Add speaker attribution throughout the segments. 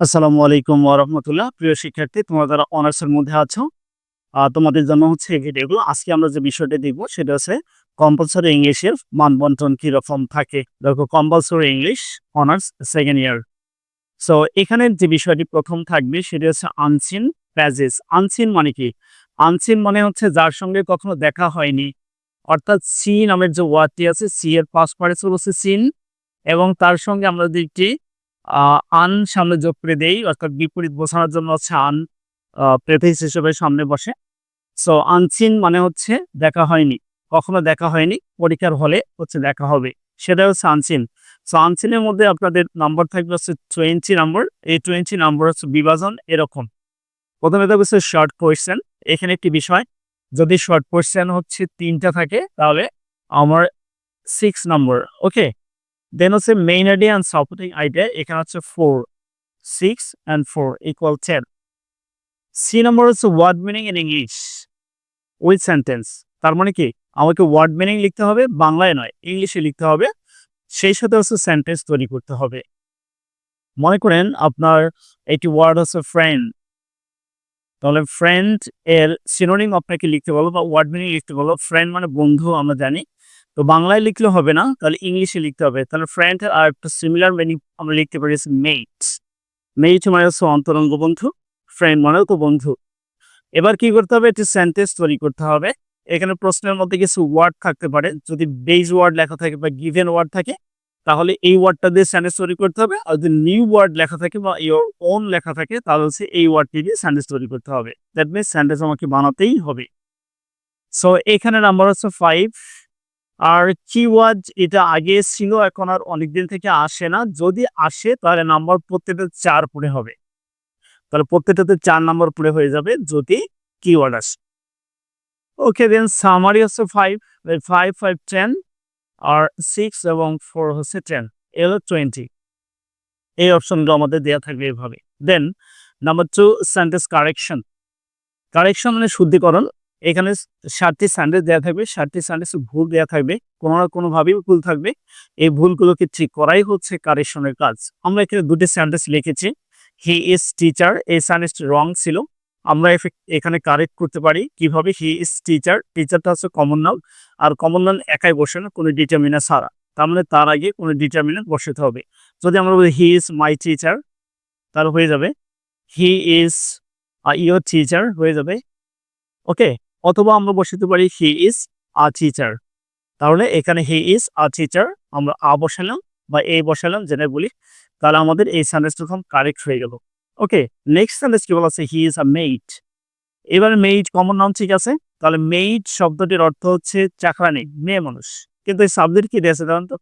Speaker 1: আসসালামু আলাইকুম ওরহমতুল্লাহ প্রিয় শিক্ষার্থী, তোমরা যারা অনার্সের মধ্যে আছো তোমাদের জন্য হচ্ছে এই ভিডিওগুলো। আজকে আমরা যে বিষয়টা দেখব, সেটা হচ্ছে কম্পালসরি ইংলিশের মানবন্টন কীরকম থাকে। দেখো compulsory English honours second year so এখানে যে বিষয়টি প্রথম থাকবে, সেটা হচ্ছে আনসিন প্যাজেস আনসিন মানে কি? আনসিন মানে হচ্ছে যার সঙ্গে কখনো দেখা হয়নি। অর্থাৎ সি নামের যে ওয়ার্ডটি আছে সি এর পাস পার্টিসিপল হচ্ছে সিন এবং তার সঙ্গে আমরা যদি একটি আন সামনে যোগ করে দেই, অর্থাৎ বিপরীত বোঝানোর জন্য হচ্ছে আন প্রেফেস হিসেবে সামনে বসে। সো আনসিন মানে হচ্ছে দেখা হয়নি, কখনো দেখা হয়নি, পরীক্ষার হলে হচ্ছে দেখা হবে সেটা হচ্ছে আনসিন সো আনসিনের মধ্যে আপনাদের নাম্বার থাকবে হচ্ছে টোয়েন্টি নাম্বার এই টোয়েন্টি নাম্বার হচ্ছে বিভাজন এরকম। প্রথমে থাকবে হচ্ছে শর্ট কোয়েশ্চেন এখানে একটি বিষয়, যদি শর্ট কোয়েশ্চেন হচ্ছে তিনটা থাকে, তাহলে আমার সিক্স নাম্বার ওকে দেন হচ্ছে main idea and supporting idea এখানে হচ্ছে four six and four equal ten C number হচ্ছে word meaning in English with sentence তার মানে কি? আমাকে ওয়ার্ড মিনিং লিখতে হবে, বাংলায় নয়, ইংলিশে লিখতে হবে, সেই সাথে হচ্ছে সেন্টেন্স তৈরি করতে হবে। মনে করেন আপনার একটি ওয়ার্ড হচ্ছে ফ্রেন্ড তাহলে ফ্রেন্ড এর সিনোনিম আপনাকে লিখতে বলো বা ওয়ার্ড মিনিং লিখতে বলো। ফ্রেন্ড মানে বন্ধু, আমরা জানি। তো বাংলায় লিখলে হবে না, তাহলে ইংলিশে লিখতে হবে। তাহলে ফ্রেন্ড আর একটা সিমিলার মিনিং আমরা লিখতে পারি মেট মেট মানে হচ্ছে অন্তরঙ্গ বন্ধু ফ্রেন্ড মানেও তো বন্ধু। এবার কি করতে হবে? একটি সেন্টেন্স তৈরি করতে হবে। এখানে প্রশ্নের মধ্যে কিছু ওয়ার্ড থাকতে পারে। যদি বেজ ওয়ার্ড লেখা থাকে বা গিভেন ওয়ার্ড থাকে, তাহলে এই ওয়ার্ডটা দিয়ে সেন্টেন্স তৈরি করতে হবে। আর যদি নিউ ওয়ার্ড লেখা থাকে বা ইয়োর ওন লেখা থাকে, তাহলে হচ্ছে এই ওয়ার্ডটি দিয়ে সেন্টেন্স তৈরি করতে হবে। দ্যাট মিনস সেন্টেন্স আমাকে বানাতেই হবে। সো এখানে নাম্বার হচ্ছে ফাইভ আর কিওয়ার্ড এটা আগে ছিল এখন আর অনেকদিন থেকে আসে না। যদি আসে, তাহলে নাম্বার প্রত্যেকটা চার পরে হবে। তাহলে প্রত্যেকটাতে চার নাম্বার পরে হয়ে যাবে যদি কিওয়ার্ড আসে। ওকে দেন সামারি হচ্ছে ফাইভ ফাইভ ফাইভ টেন আর সিক্স এবং ফোর হচ্ছে টেন এ হলো টোয়েন্টি এই অপশনগুলো আমাদের দেওয়া থাকবে এভাবে। Then number two sentence correction correction মানে শুদ্ধিকরণ। এখানে ষাটটি স্যান্ডেস দেওয়া থাকবে। ষাটটি স্যান্ডেস ভুল দেওয়া থাকবে। কোনো না কোনোভাবেই ভুল থাকবে। এই ভুলগুলোকে ঠিক করাই হচ্ছে কারেকশনের কাজ। আমরা এখানে দুটি স্যান্ডেস লিখেছি। হি ইজ টিচার এই স্যান্ডেসটি রং ছিল। আমরা এখানে কারেক্ট করতে পারি। কীভাবে? হি ইজ টিচার টিচারটা হচ্ছে কমন নাউন আর কমন নাউন একাই বসে না, কোনো ডিটারমিনার ছাড়া। তার মানে তার আগে কোনো ডিটারমিনার বসাতে হবে। যদি আমরা বলি হি ইজ মাই টিচার তাহলে হয়ে যাবে। হি ইজ ইয়োর টিচার হয়ে যাবে। ওকে অথবা আমরা বসাতে পারি হি ইজ আ টিচার। তাহলে এখানে হি ইজ আ টিচার, আমরা আ বসালাম বা এ বসালাম, যেটা বলি, তাহলে আমাদের এই সেন্টেন্সটা তখন কারেক্ট হয়ে গেল। ওকে নেক্সট সেন্টেন্স কি বলা আছে? হি ইজ আ মেইড এবার মেইড কমন নাম ঠিক আছে? তাহলে মেইড শব্দটির অর্থ হচ্ছে চাকরানি, মেয়ে মানুষ। কিন্তু এই সাবজেক্ট কি দিয়েছে জানেন তো?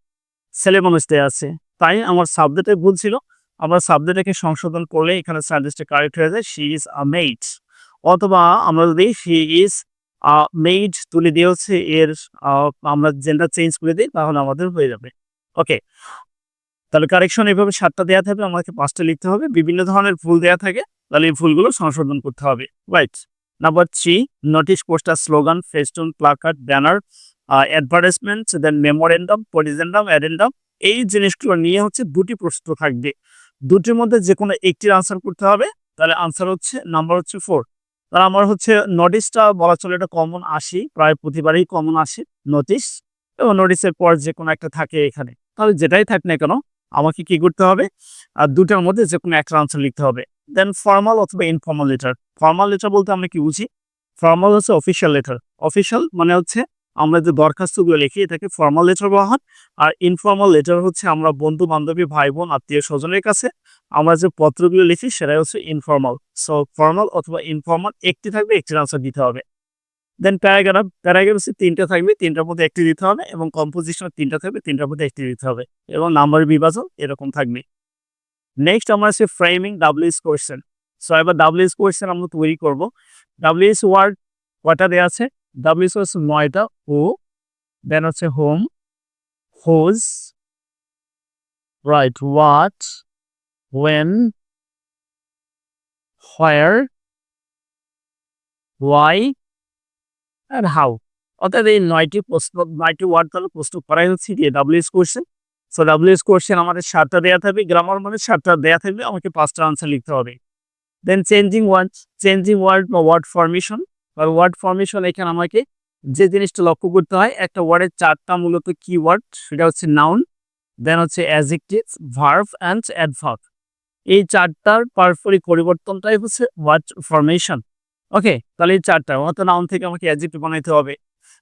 Speaker 1: ছেলে মানুষ দেওয়া আছে। তাই আমার সাবজেক্টে ভুল ছিল। আমরা সাবজেক্টটাকে সংশোধন করলে এখানে সেন্টেন্সটা কারেক্ট হয়ে যায়। শি ইজ আ মেইড অথবা আমরা যদি শি ইজ মেইড তুলে দিয়ে হচ্ছে এর আমরা জেন্ডার চেঞ্জ করে দিই, তাহলে আমাদের হয়ে যাবে। ওকে তাহলে কারেকশন এভাবে সাতটা দেওয়া থাকবে, আমাকে পাঁচটা লিখতে হবে। বিভিন্ন ধরনের ভুল দেওয়া থাকে, তাহলে এই ভুলগুলো সংশোধন করতে হবে। Write number three notice poster slogan festoon placard banner advertisement then memorandum corrigendum addendum এই জিনিসগুলো নিয়ে হচ্ছে দুটি প্রশ্ন থাকবে। দুটির মধ্যে যে কোনো একটির আনসার করতে হবে, তাহলে আনসার হচ্ছে নাম্বার হচ্ছে ফোর তাহলে আমার হচ্ছে নোটিশটা বলা চলে এটা কমন আসি, প্রায় প্রতিবারই কমন আসে নোটিশ এবং নোটিশের পর যে কোনো একটা থাকে এখানে। তাহলে যেটাই থাক না কেন, আমাকে কি করতে হবে? আর দুটার মধ্যে যে কোনো একটা আনসার লিখতে হবে। দেন ফর্মাল অথবা ইনফর্মাল লেটার ফর্মাল লেটার বলতে আমরা কি বুঝি? ফর্মাল হচ্ছে অফিসিয়াল লেটার অফিসিয়াল মানে হচ্ছে আমরা যে দরখাস্তগুলো লিখি, এটাকে ফর্মাল লেটার বলা হয়। আর ইনফর্মাল লেটার হচ্ছে আমরা বন্ধু বান্ধবী ভাই বোন আত্মীয় স্বজনের কাছে আমরা যে পত্রগুলো লিখি সেটাই হচ্ছে ইনফর্মাল সো ফর্মাল অথবা ইনফর্মাল একটি থাকবে, একটির আনসার দিতে হবে। দেন প্যারাগ্রাফ প্যারাগ্রাফ হচ্ছে তিনটা থাকবে, তিনটার মধ্যে একটি দিতে হবে এবং কম্পোজিশন তিনটা থাকবে, তিনটার মধ্যে একটি দিতে হবে এবং নাম্বার বিভাজন এরকম থাকবে। নেক্সট আমরা আছে ফ্রেমিং ডাব্লিউএস কোয়েশ্চেন সো এবার ডাব্লিউএস কোয়েশ্চেন আমরা তৈরি করব। ডাব্লিউএস ওয়ার্ড কয়টা দেওয়া আছে? ডাব্লিউএস হচ্ছে নয়টা ও দেন হচ্ছে whom whose right what when where why R how অর্থাৎ এই নয়টি প্রশ্ন, নয়টি ওয়ার্ড তাহলে প্রশ্ন করাই হচ্ছে কি? WH question so WH question আমাদের সাতটা দেয়া থাকবে গ্রামার মানে সাতটা দেয়া থাকবে, আমাকে পাঁচটা আনসার লিখতে হবে। Then changing word changing word বা ওয়ার্ড ফরমেশন বা ওয়ার্ড ফরমেশন এখানে আমাকে যে জিনিসটা লক্ষ্য করতে হয়, একটা ওয়ার্ডের চারটা মূলত কি ওয়ার্ড সেটা হচ্ছে নাউন দেন হচ্ছে অ্যাজেক্টিভ ভার্ভ অ্যান্ড অ্যাডভার্ব এই চারটার পারফরি পরিবর্তনটাই হচ্ছে ওয়ার্ড ফরমেশন ওকে তাহলে এই চারটা অত নাউন থেকে আমাকে অ্যাজেক্টিভ বানাইতে হবে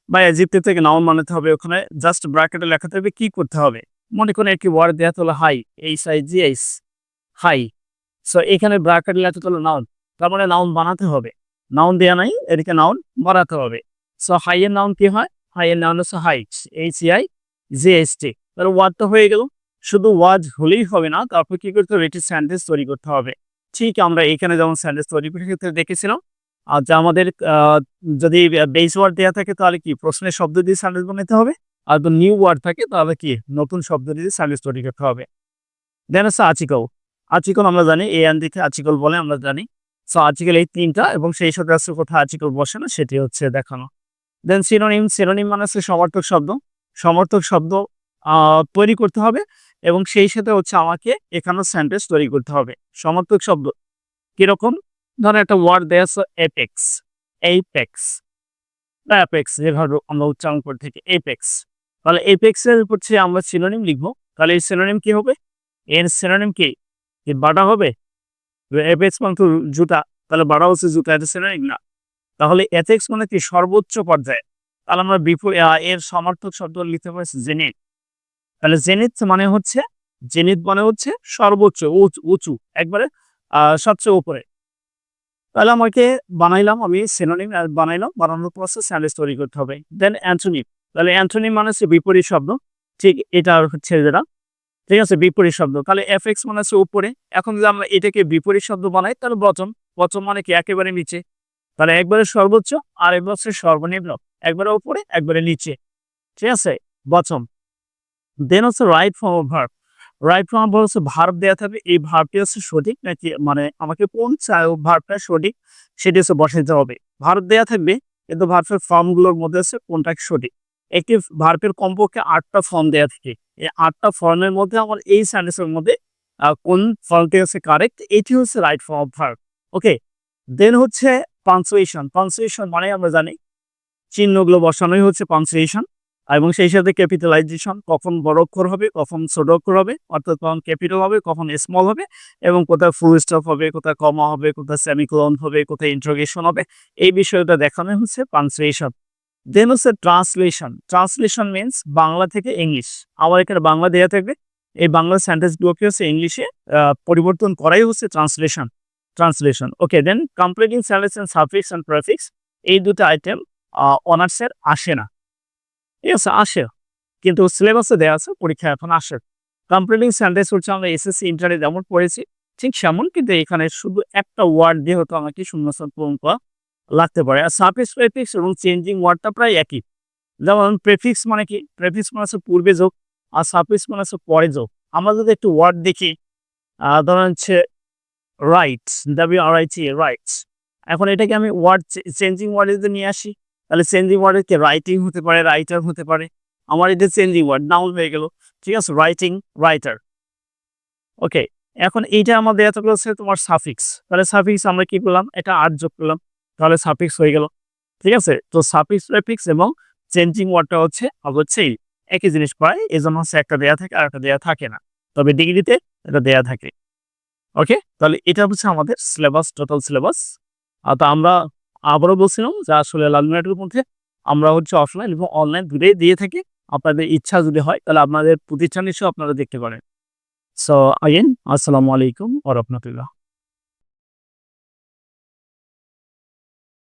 Speaker 1: বা অ্যাজেক্টিভ থেকে নাউন বানাতে হবে। ওখানে জাস্ট ব্র্যাকেটে লেখাতে হবে কি করতে হবে। মনে করেন একটি ওয়ার্ড দেওয়া হলো high H I G H high so এখানে ব্র্যাকেট লেখাতে হলো নাউন তার মানে নাউন বানাতে হবে। নাউন দেওয়া নাই, এদিকে নাউন বানাতে হবে। সো হাইয়ের নাউন কি হয়? হাইয়ের নাউন হচ্ছে height H I G S T তাহলে ওয়ার্ডটা হয়ে গেল। শুধু ওয়াজ হলেই হবে না, তারপর কি করতে হবে? এটি সেন্টেন্স তৈরি করতে হবে। ঠিক আমরা এখানে যেমন সেন্টেন্স তৈরি করার ক্ষেত্রে দেখেছিলাম, আর যা আমাদের যদি বেস ওয়ার্ড দেওয়া থাকে, তাহলে কি? প্রশ্নের শব্দ দিয়ে সেন্টেন্স বানাতে হবে, আর যদি নিউ ওয়ার্ড থাকে, তাহলে কি? নতুন শব্দ দিয়ে সেন্টেন্স তৈরি করতে হবে। দেন হচ্ছে আচিকল আচিকল আমরা জানি এ এন দিকে আচিকল বলে আমরা জানি। সো আর্টিকেল এই তিনটা, এবং সেই সাথে আসলে কোথায় আর্টিকেল বসে না, সেটি হচ্ছে দেখানো। দেন সিনোনিম সিনোনিম মানে হচ্ছে সমর্থক শব্দ। সমর্থক শব্দ তৈরি করতে হবে। এবং সেই সাথে হচ্ছে আমাকে এখানে সেন্টেন্স তৈরি করতে হবে। সমর্থক শব্দ কীরকম? ধরো একটা ওয়ার্ড দেয়া আছে এপেক্স এইপেক্স বা অ্যাপেক্স যেভাবে আমরা উচ্চারণ করে থাকি এপেক্স তাহলে এপেক্সের হচ্ছে আমরা সিনোনিম লিখব, তাহলে এই সিনোনিম কি হবে? এর সিনোনিম কি? বাটা হবে? এপেক্স মানে তো জুতা, তাহলে বাড়া হচ্ছে জুতা, এটা সিনোনিম না। তাহলে এথেক্স মানে কি সর্বোচ্চ পর্যায়ে। তাহলে আমরা বিপরীত এর সমার্থক শব্দ লিখতে পারি জেনিত তাহলে জেনিত মানে হচ্ছে জেনিত মানে হচ্ছে সর্বোচ্চ, উঁচু একবারে সবচেয়ে উপরে। তাহলে আমাকে বানাইলাম, আমি সিনোনিম বানাইলাম, বানানোর প্রসেস স্যান্ডেজ তৈরি করতে হবে। দেন অ্যান্থনিম তাহলে অ্যান্থনিম মানে হচ্ছে বিপরীত শব্দ, ঠিক এটা হচ্ছে যেটা ঠিক আছে, বিপরীত শব্দ। তাহলে এফ এক্স মানে হচ্ছে উপরে, এখন যদি আমরা এটাকে বিপরীত শব্দ বানাই, তাহলে বচন বচন মানে কি, একেবারে নিচে। তাহলে একবারে সর্বোচ্চ আর একবার হচ্ছে সর্বনিম্ন, একবারে উপরে, একবারে নিচে, ঠিক আছে বচন দেন হচ্ছে right form of verb right form of হচ্ছে ভার্ব দেওয়া থাকবে। এই ভার্বটি হচ্ছে সঠিক নাকি মানে আমাকে কোন ভার্বটা সঠিক সেটি হচ্ছে বসাইতে হবে। ভার্ব দেওয়া থাকবে, কিন্তু ভার্বের ফর্মগুলোর মধ্যে হচ্ছে কোনটা সঠিক? একটি ভার্বের কমপক্ষে আটটা ফর্ম দেওয়া থাকে। এই আটটা ফর্মের মধ্যে আমার এই সেন্টেন্সের মধ্যে কোন ফর্মটি হচ্ছে কারেক্ট এটি হচ্ছে right form of verb okay then হচ্ছে পাংচুয়েশন পাংচুয়েশন মানে আমরা জানি, চিহ্নগুলো বসানোই হচ্ছে পাংচুয়েশন এবং সেই সাথে ক্যাপিটালাইজেশন কখন বড় অক্ষর হবে, কখন ছোট অক্ষর হবে, অর্থাৎ কখন ক্যাপিটাল হবে, কখন স্মল হবে এবং কোথায় ফুল স্টপ হবে, কোথায় কমা হবে, কোথায় সেমিকোলন হবে, কোথায় ইন্ট্রোগেশন হবে, এই বিষয়টা দেখানো হচ্ছে পাংচুয়েশন দেন হচ্ছে ট্রান্সলেশন ট্রান্সলেশন মিনস বাংলা থেকে ইংলিশ আমার এখানে বাংলা দেওয়া থাকবে। এই বাংলা সেন্টেন্সগুলোকে হচ্ছে ইংলিশে পরিবর্তন করাই হচ্ছে translation translation okay then completing sentence and suffix and prefix এই দুটো আইটেম অনার্সের আসে না। ঠিক আছে, আসে। কিন্তু সিলেবাসে দেওয়া আছে, পরীক্ষা এখন আসে। কমপ্লিটিং সেন্টেন্স হচ্ছে আমরা এসএসসি ইন্টারে যেমন পড়েছি, ঠিক সেমন কিন্তু এখানে শুধু একটা ওয়ার্ড দিয়ে হতো আমাকে শূন্যস্থান পূরণ করা লাগতে পারে। আর সাফিক্স প্রেফিক্স এবং চেঞ্জিং ওয়ার্ডটা প্রায় একই। যেমন প্রেফিক্স মানে কি? প্রেফিক্স মানে হচ্ছে পূর্বে যোগ, আর সাফিক্স মানে হচ্ছে পরে যোগ। আমরা যদি একটু ওয়ার্ড দেখি ধরেন হচ্ছে rights W R I T rights এখন এটাকে আমি ওয়ার্ড চেঞ্জিং ওয়ার্ডে যদি নিয়ে আসি তাহলে চেঞ্জিং ওয়ার্ডের কি? রাইটিং হতে পারে রাইটার হতে পারে। আমার এটা চেঞ্জিং ওয়ার্ড নাউন হয়ে গেল। ঠিক আছে? রাইটিং রাইটার ওকে এখন এইটা আমাদের এত হচ্ছে তোমার সাফিক্স তাহলে সাফিক্স আমরা কি করলাম? এটা আট যোগ করলাম। তাহলে সাফিক্স হয়ে গেল। ঠিক আছে? তো সাফিক্স প্রেফিক্স এবং চেঞ্জিং ওয়ার্ডটা হচ্ছে অবশ্যই একই জিনিস পায় এই জন্য হচ্ছে একটা দেয়া থাকে আর একটা দেয়া থাকে না। তবে ডিগ্রিতে এটা দেয়া থাকে। ওকে তাহলে এটা হচ্ছে আমাদের সিলেবাস টোটাল সিলেবাস আর তো আমরা আবারও বলছিলাম যে আসলে লালমিনাটের মধ্যে আমরা হচ্ছে অফলাইন এবং অনলাইন দুটোই দিয়ে থাকি। আপনাদের ইচ্ছা যদি হয়, তাহলে আপনাদের প্রতিষ্ঠান এসেও আপনারা দেখতে পারেন। সো আগেন আসসালামু আলাইকুম ওরহমতুল্লাহ